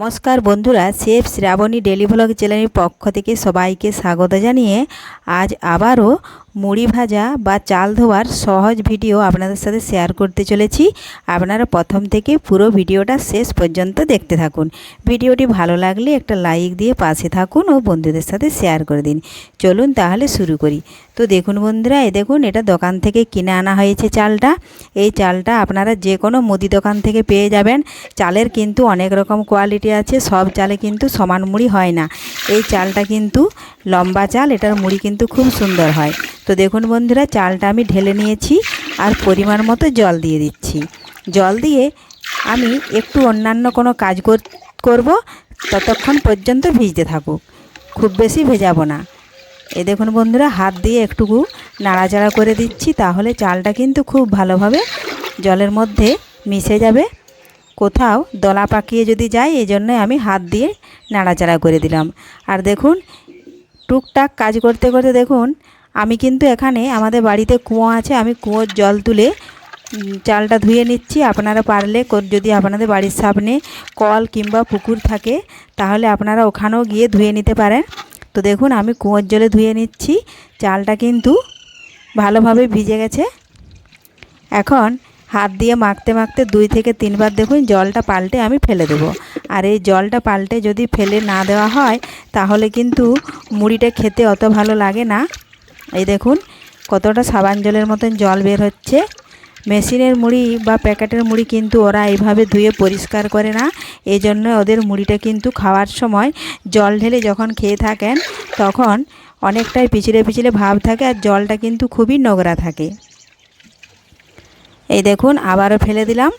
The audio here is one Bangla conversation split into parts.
নমস্কার বন্ধুরা সেফ শ্রাবণী ডেলি চ্যানেলের পক্ষ থেকে সবাইকে স্বাগত জানিয়ে আজ আবারও মুড়ি ভাজা বা চাল ধোয়ার সহজ ভিডিও আপনাদের সাথে শেয়ার করতে চলেছি। আপনারা প্রথম থেকে পুরো ভিডিওটা শেষ পর্যন্ত দেখতে থাকুন। ভিডিওটি ভালো লাগলে একটা লাইক দিয়ে পাশে থাকুন ও বন্ধুদের সাথে শেয়ার করে দিন। চলুন তাহলে শুরু করি। তো দেখুন বন্ধুরা, এই দেখুন, এটা দোকান থেকে কিনে আনা হয়েছে চালটা। এই চালটা আপনারা যে কোনো মুদি দোকান থেকে পেয়ে যাবেন। চালের কিন্তু অনেক রকম কোয়ালিটি আছে, সব চালে কিন্তু সমান মুড়ি হয় না। এই চালটা কিন্তু লম্বা চাল, এটার মুড়ি কিন্তু খুব সুন্দর হয়। তো দেখুন বন্ধুরা, চালটা আমি ঢেলে নিয়েছি আর পরিমাণ মতো জল দিয়ে দিচ্ছি। জল দিয়ে আমি একটু অন্যান্য কোনো কাজ কর- করব, ততক্ষণ পর্যন্ত ভিজতে থাকুক। খুব বেশি ভেজাবো না। এ দেখুন বন্ধুরা, হাত দিয়ে একটুকু নাড়াচাড়া করে দিচ্ছি, তাহলে চালটা কিন্তু খুব ভালোভাবে জলের মধ্যে মিশে যাবে। কোথাও দলা পাকিয়ে যদি যায় এই জন্য আমি হাত দিয়ে নাড়াচাড়া করে দিলাম। আর দেখুন, টুকটাক কাজ করতে করতে দেখুন আমি কিন্তু এখানে আমাদের বাড়িতে কুয়ো আছে, আমি কুয়োর জল তুলে চালটা ধুয়ে নিচ্ছি। আপনারা পারলে যদি আপনাদের বাড়ির সামনে কল কিংবা পুকুর থাকে, তাহলে আপনারা ওখানেও গিয়ে ধুয়ে নিতে পারেন। তো দেখুন, আমি কুয়োর জলে ধুয়ে নিচ্ছি। চালটা কিন্তু ভালোভাবে ভিজে গেছে। এখন হাত দিয়ে মাখতে মাখতে দুই থেকে তিনবার দেখুন, জলটা পাল্টে আমি ফেলে দেবো। আর এই জলটা পাল্টে যদি ফেলে না দেওয়া হয়, তাহলে কিন্তু মুড়িটা খেতে অত ভালো লাগে না। এই দেখুন, কতটা সাবান জলের মতন জল বের হচ্ছে। মেশিনের মুড়ি বা প্যাকেটের মুড়ি কিন্তু ওরা এইভাবে ধুয়ে পরিষ্কার করে না। এই জন্য ওদের মুড়িটা কিন্তু খাওয়ার সময় জল ঢেলে যখন খেয়ে থাকেন, তখন অনেকটাই পিছলে পিছলে ভাব থাকে আর জলটা কিন্তু খুবই নোংরা থাকে। এই দেখুন, আবারও ফেলে দিলাম।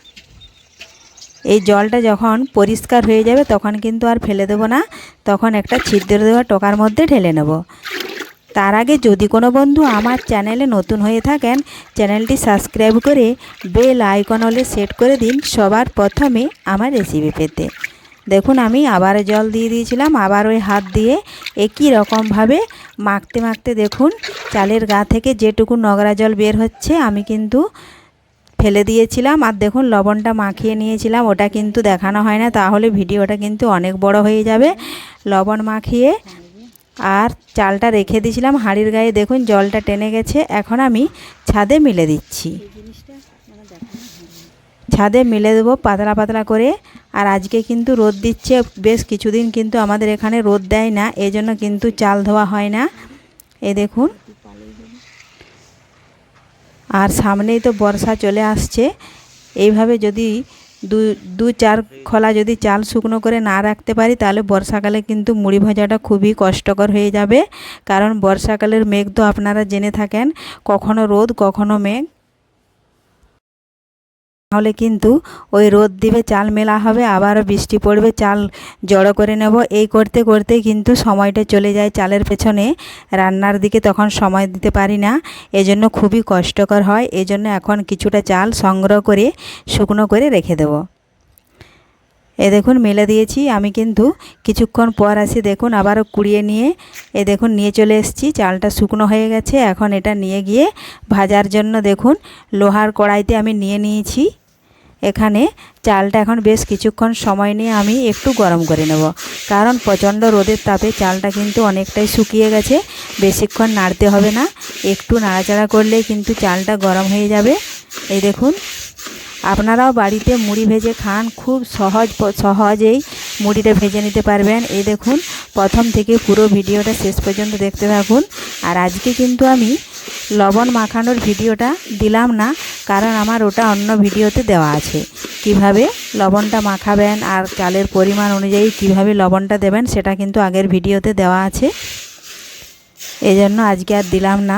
এই জলটা যখন পরিষ্কার হয়ে যাবে, তখন কিন্তু আর ফেলে দেবো না। তখন একটা ছিদ্র দেওয়া টোকার মধ্যে ঢেলে নেব। তার আগে যদি কোনো বন্ধু আমার চ্যানেলে নতুন হয়ে থাকেন, চ্যানেলটি সাবস্ক্রাইব করে বেল আইকন হলে সেট করে দিন সবার প্রথমে আমার রেসিপি পেতে। দেখুন, আমি আবার জল দিয়ে দিয়েছিলাম, আবার ওই হাত দিয়ে একই রকমভাবে মাখতে মাখতে দেখুন, চালের গা থেকে যেটুকু নোংরা জল বের হচ্ছে, আমি কিন্তু ফেলে দিয়েছিলাম। আর দেখুন, লবণটা মাখিয়ে নিয়েছিলাম, ওটা কিন্তু দেখানো হয় না, তাহলে ভিডিওটা কিন্তু অনেক বড় হয়ে যাবে। লবণ মাখিয়ে আর চালটা রেখে দিয়েছিলাম হাঁড়ির গায়ে। দেখুন, জলটা টেনে গেছে। এখন আমি ছাদে মিলে দিচ্ছি। ছাদে মিলে দেবো পাতলা পাতলা করে। আর আজকে কিন্তু রোদ দিচ্ছে। বেশ কিছুদিন কিন্তু আমাদের এখানে রোদ দেয় না। এই জন্য কিন্তু চাল ধোয়া হয় না। এ দেখুন। আর সামনেই তো বর্ষা চলে আসছে। এইভাবে যদি দু দু চার খোলা যদি চাল শুকনো করে না রাখতে পারি, তাহলে বর্ষাকালে কিন্তু মুড়ি ভাজাটা খুবই কষ্টকর হয়ে যাবে। কারণ বর্ষাকালের মেঘ তো আপনারা জেনে থাকেন, কখনো রোদ, কখনো মেঘ। তাহলে কিন্তু ওই রোদ দিবে, চাল মেলা হবে, আবারও বৃষ্টি পড়বে, চাল জড়ো করে নেব। এই করতে করতে কিন্তু সময়টা চলে যায় চালের পেছনে। রান্নার দিকে তখন সময় দিতে পারি না, এজন্য খুবই কষ্টকর হয়। এজন্য এখন কিছুটা চাল সংগ্রহ করে, শুকনো করে রেখে দেব। এ দেখুন, মেলে দিয়েছি। আমি কিন্তু কিছুক্ষণ পর আসি, দেখুন, আবারও কুড়িয়ে নিয়ে, এ দেখুন, নিয়ে চলে এসেছি। চালটা শুকনো হয়ে গেছে। এখন এটা নিয়ে গিয়ে ভাজার জন্য দেখুন, লোহার কড়াইতে আমি নিয়ে নিয়েছি। এখানে চালটা এখন বেশ কিছুক্ষণ সময় নিয়ে আমি একটু গরম করে নেব। কারণ প্রচণ্ড রোদের তাপে চালটা কিন্তু অনেকটাই শুকিয়ে গেছে, বেশিক্ষণ নাড়তে হবে না। একটু নাড়াচাড়া করলে কিন্তু চালটা গরম হয়ে যাবে। এই দেখুন, আপনারাও বাড়িতে মুড়ি ভেজে খান, খুব সহজ সহজেই মুড়িটা ভেজে নিতে পারবেন। এই দেখুন, প্রথম থেকে পুরো ভিডিওটা শেষ পর্যন্ত দেখতে থাকুন। আর আজকে কিন্তু আমি লবণ মাখানোর ভিডিওটা দিলাম না, কারণ আমার ওটা অন্য ভিডিওতে দেওয়া আছে। কীভাবে লবণটা মাখাবেন আর চালের পরিমাণ অনুযায়ী কীভাবে লবণটা দেবেন সেটা কিন্তু আগের ভিডিওতে দেওয়া আছে। এজন্য আজকে আর দিলাম না।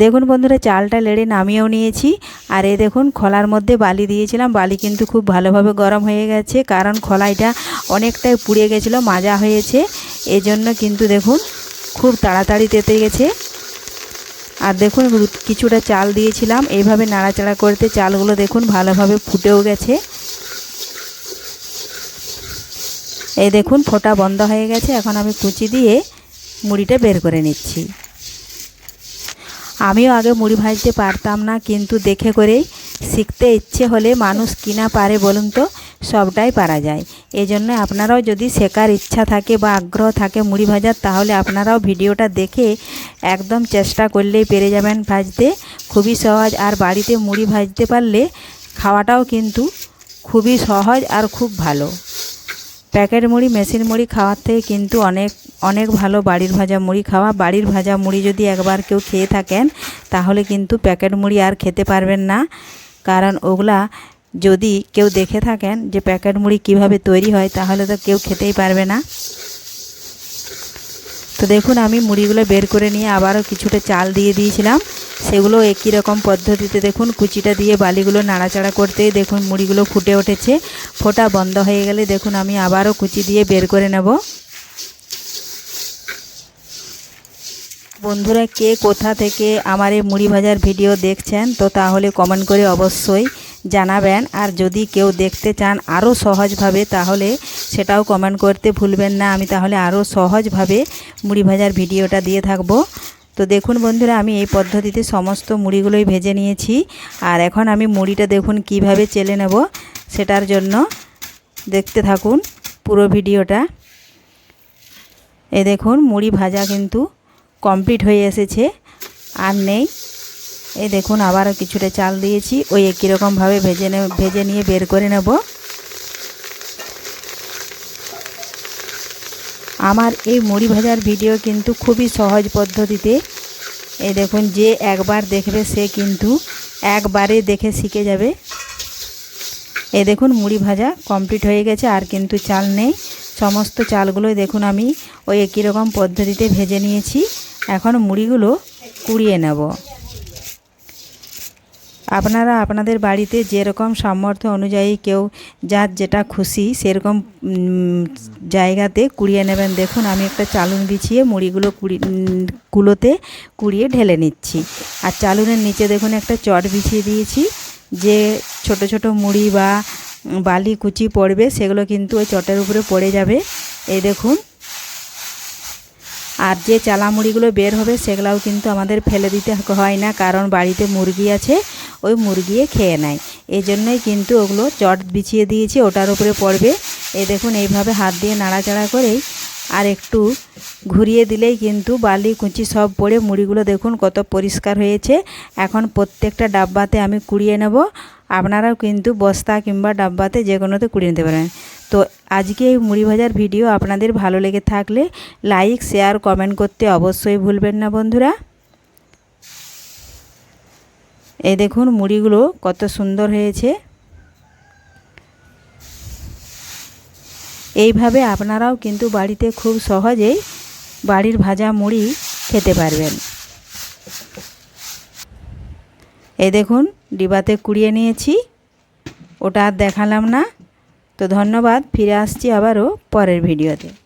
দেখুন বন্ধুরা, চালটা লেড়ে নামিয়েও নিয়েছি। আর এ দেখুন, খোলার মধ্যে বালি দিয়েছিলাম। বালি কিন্তু খুব ভালোভাবে গরম হয়ে গেছে, কারণ খোলাইটা অনেকটাই পুড়ে গেছিল, মাজা হয়েছে। এজন্য কিন্তু দেখুন, খুব তাড়াতাড়ি তেতে গেছে। আর দেখুন কিছুটা চাল দিয়েছিলাম। এইভাবে নাড়াচাড়া করতে চালগুলো দেখুন, ভালোভাবে ফুটেও গেছে। এই দেখুন, ফোটা বন্ধ হয়ে গেছে। এখন আমি কুচি দিয়ে মুড়িটা বের করে নিচ্ছি। আমিও আগে মুড়ি ভাজতে পারতাম না, কিন্তু দেখে করেই শিখতে ইচ্ছে হলে মানুষ কিনা পারে বলুন তো, সবটাই পারা যায়। এই জন্য আপনারাও যদি শেখার ইচ্ছা থাকে বা আগ্রহ থাকে মুড়ি ভাজার, তাহলে আপনারাও ভিডিওটা দেখে একদম চেষ্টা করলেই পেরে যাবেন ভাজতে। খুবই সহজ। আর বাড়িতে মুড়ি ভাজতে পারলে খাওয়াটাও কিন্তু খুবই সহজ আর খুব ভালো। প্যাকেট মুড়ি, মেশিন মুড়ি খাওয়ার থেকে কিন্তু অনেক অনেক ভালো বাড়ির ভাজা মুড়ি খাওয়া। বাড়ির ভাজা মুড়ি যদি একবার কেউ খেয়ে থাকেন, তাহলে কিন্তু প্যাকেট মুড়ি আর খেতে পারবেন না। কারণ ওগুলা যদি কেউ দেখে থাকেন যে প্যাকেট মুড়ি কীভাবে তৈরি হয়, তাহলে তো কেউ খেতেই পারবে না। তো দেখুন, আমি মুড়িগুলো বের করে নিয়ে আবারও কিছুটা চাল দিয়ে দিয়েছিলাম। সেগুলো একই রকম পদ্ধতিতে দেখুন, কুচিটা দিয়ে বালিগুলো নাড়াচাড়া করতেই দেখুন মুড়িগুলো ফুটে উঠেছে। ফোটা বন্ধ হয়ে গেলে দেখুন, আমি আবারও কুচি দিয়ে বের করে নেব। বন্ধুরা, কে কোথা থেকে আমার এই মুড়ি ভাজার ভিডিও দেখছেন, তো তাহলে কমেন্ট করে অবশ্যই জানাবেন। আর যদি কেউ দেখতে চান আরও সহজভাবে, তাহলে সেটাও কমেন্ট করতে ভুলবেন না। আমি তাহলে আরও সহজভাবে মুড়ি ভাজার ভিডিওটা দিয়ে থাকব। তো দেখুন বন্ধুরা, আমি এই পদ্ধতিতে সমস্ত মুড়িগুলোই ভেজে নিয়েছি। আর এখন আমি মুড়িটা দেখুন কীভাবে চেলে নেব, সেটার জন্য দেখতে থাকুন পুরো ভিডিওটা। এ দেখুন, মুড়ি ভাজা কিন্তু কমপ্লিট হয়ে এসেছে। আর নেই। এই দেখুন, আবারও কিছুটা চাল দিয়েছি। ওই একই রকমভাবে ভেজে নে ভেজে নিয়ে বের করে নেব। আমার এই মুড়ি ভাজার ভিডিও কিন্তু খুবই সহজ পদ্ধতিতে। এই দেখুন, যে একবার দেখবে সে কিন্তু একবারে দেখে শিখে যাবে। এই দেখুন, মুড়ি ভাজা কমপ্লিট হয়ে গেছে, আর কিন্তু চাল নেই। সমস্ত চালগুলোই দেখুন, আমি ওই একই রকম পদ্ধতিতে ভেজে নিয়েছি। এখন মুড়িগুলো কুড়িয়ে নেব। আপনারা আপনাদের বাড়িতে যেরকম সামর্থ্য অনুযায়ী কেউ যার যেটা খুশি সেরকম জায়গাতে কুড়িয়ে নেবেন। দেখুন, আমি একটা চালুন বিছিয়ে মুড়িগুলো কুড়ি কুলোতে কুড়িয়ে ঢেলে নিচ্ছি। আর চালুনের নিচে দেখুন, একটা চট বিছিয়ে দিয়েছি। যে ছোট ছোট মুড়ি বা বালি কুচি পড়বে, সেগুলো কিন্তু ওই চটের উপরে পড়ে যাবে। এই দেখুন। আর যে চালা মুড়িগুলো বের হবে, সেগুলাও কিন্তু আমাদের ফেলে দিতে হয় না, কারণ বাড়িতে মুরগি আছে। ওই মুরগিয়ে খেয়ে নেয়। এই জন্যই কিন্তু ওগুলো চট বিছিয়ে দিয়েছি, ওটার উপরে পড়বে। এই দেখুন, এইভাবে হাত দিয়ে নাড়াচাড়া করেই আর একটু ঘুরিয়ে দিলেই কিন্তু বালি, কুচি সব পড়ে। মুড়িগুলো দেখুন কত পরিষ্কার হয়েছে। এখন প্রত্যেকটা ডাব্বাতে আমি কুড়িয়ে নেব। আপনারাও কিন্তু বস্তা কিংবা ডাব্বাতে যে কোনোতে কুড়িয়ে নিতে পারেন। তো আজকে এই মুড়ি ভাজার ভিডিও আপনাদের ভালো লেগে থাকলে লাইক, শেয়ার, কমেন্ট করতে অবশ্যই ভুলবেন না বন্ধুরা। এই দেখুন মুড়িগুলো কত সুন্দর হয়েছে। এইভাবে আপনারাও কিন্তু বাড়িতে খুব সহজেই বাড়ির ভাজা মুড়ি খেতে পারবেন। এই দেখুন, ডিবাতে কুড়িয়ে নিয়েছি। ওটা আর দেখালাম না। তো ধন্যবাদ, ফিরে আসছি আবারও পরের ভিডিওতে।